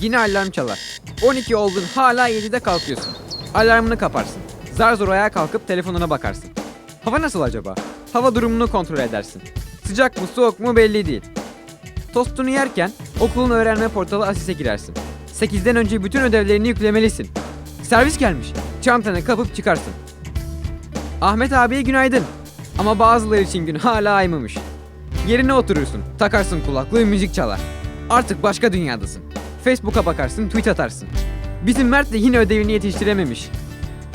Yine alarm çalar. 12 oldun hala 7'de kalkıyorsun. Alarmını kaparsın. Zar zor ayağa kalkıp telefonuna bakarsın. Hava nasıl acaba? Hava durumunu kontrol edersin. Sıcak mı soğuk mu belli değil. Tostunu yerken okulun öğrenme portalı Asis'e girersin. 8'den önce bütün ödevlerini yüklemelisin. Servis gelmiş. Çantanı kapıp çıkarsın. Ahmet abiye günaydın. Ama bazıları için gün hala aymamış. Yerine oturursun, takarsın kulaklığı müzik çalar. Artık başka dünyadasın. Facebook'a bakarsın, tweet atarsın. Bizim Mert de yine ödevini yetiştirememiş.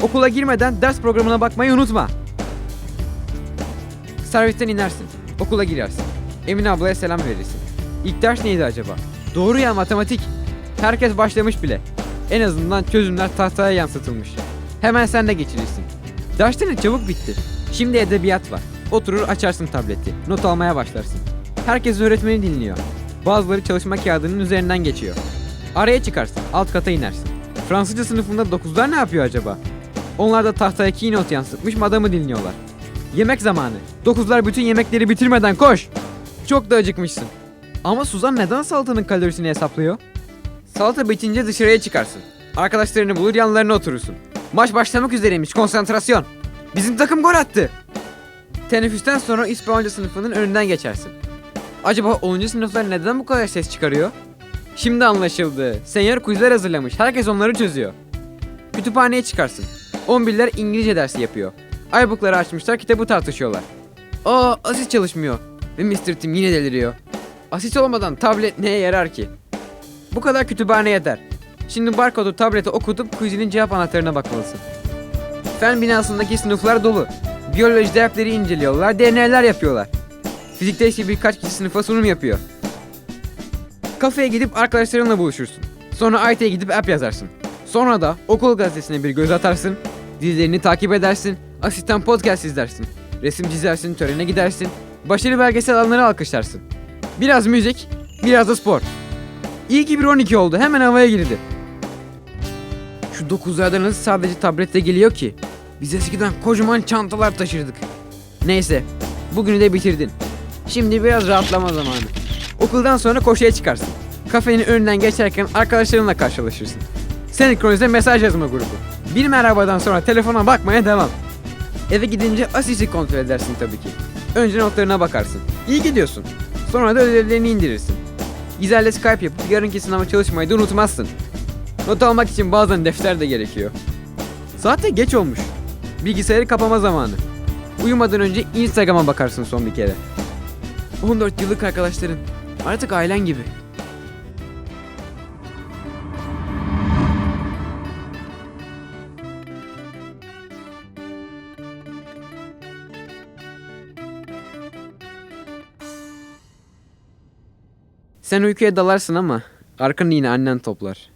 Okula girmeden ders programına bakmayı unutma. Servisten inersin, okula girersin. Emine ablaya selam verirsin. İlk ders neydi acaba? Doğru ya matematik. Herkes başlamış bile. En azından çözümler tahtaya yansıtılmış. Hemen sen de geçirirsin. Derslerin çabuk bitti. Şimdi edebiyat var. Oturur açarsın tableti. Not almaya başlarsın. Herkes öğretmeni dinliyor. Bazıları çalışma kağıdının üzerinden geçiyor. Araya çıkarsın. Alt kata inersin. Fransızca sınıfında 9'lar ne yapıyor acaba? Onlar da tahtaya keynote yansıtmış madamı dinliyorlar. Yemek zamanı. Dokuzlar bütün yemekleri bitirmeden koş. Çok da acıkmışsın. Ama Suzan neden salatanın kalorisini hesaplıyor? Salata bitince dışarıya çıkarsın. Arkadaşlarını bulur yanlarına oturursun. Maç başlamak üzereymiş konsantrasyon. Bizim takım gol attı. Teneffüsten sonra İspanyolca sınıfının önünden geçersin. Acaba 10. sınıflar neden bu kadar ses çıkarıyor? Şimdi anlaşıldı. Senyor quizler hazırlamış. Herkes onları çözüyor. Kütüphaneye çıkarsın. 11'ler İngilizce dersi yapıyor. iBook'ları açmışlar kitabı tartışıyorlar. Aa Asis çalışmıyor. Ve Mr. Tim yine deliriyor. Asis olmadan tablet neye yarar ki? Bu kadar kütüphane yeter. Şimdi barkodu tablete okutup quizinin cevap anahtarına bakmalısın. Fen binasındaki sınıflar dolu. Biyoloji dersleri inceliyorlar, deneyler yapıyorlar. Fizikte ise birkaç kişi sınıfa sunum yapıyor. Kafeye gidip arkadaşlarınla buluşursun. Sonra IT'ye gidip app yazarsın. Sonra da okul gazetesine bir göz atarsın. Dizilerini takip edersin. Asistan podcast izlersin. Resim çizersin, törene gidersin. Başarı belgesel alanları alkışlarsın. Biraz müzik, biraz da spor. İyi ki bir 12 oldu. Hemen havaya girdi. Şu 9'lardan nasıl sadece tablette geliyor ki? Biz eskiden kocaman çantalar taşırdık. Neyse, bugünü de bitirdin. Şimdi biraz rahatlama zamanı. Okuldan sonra koşuya çıkarsın. Kafenin önünden geçerken arkadaşlarınla karşılaşırsın. Senkronize mesaj yazma grubu. Bir merhabadan sonra telefona bakmaya devam. Eve gidince Asis'i kontrol edersin tabii ki. Önce notlarına bakarsın. İyi gidiyorsun. Sonra da ödevlerini indirirsin. Gizel'le Skype yapıp yarınki sınava çalışmayı da unutmazsın. Not almak için bazen defter de gerekiyor. Zaten geç olmuş. Bilgisayarı kapama zamanı. Uyumadan önce Instagram'a bakarsın son bir kere. 14 yıllık arkadaşların. Artık ailen gibi. Sen uykuya dalarsın ama arkanı yine annen toplar.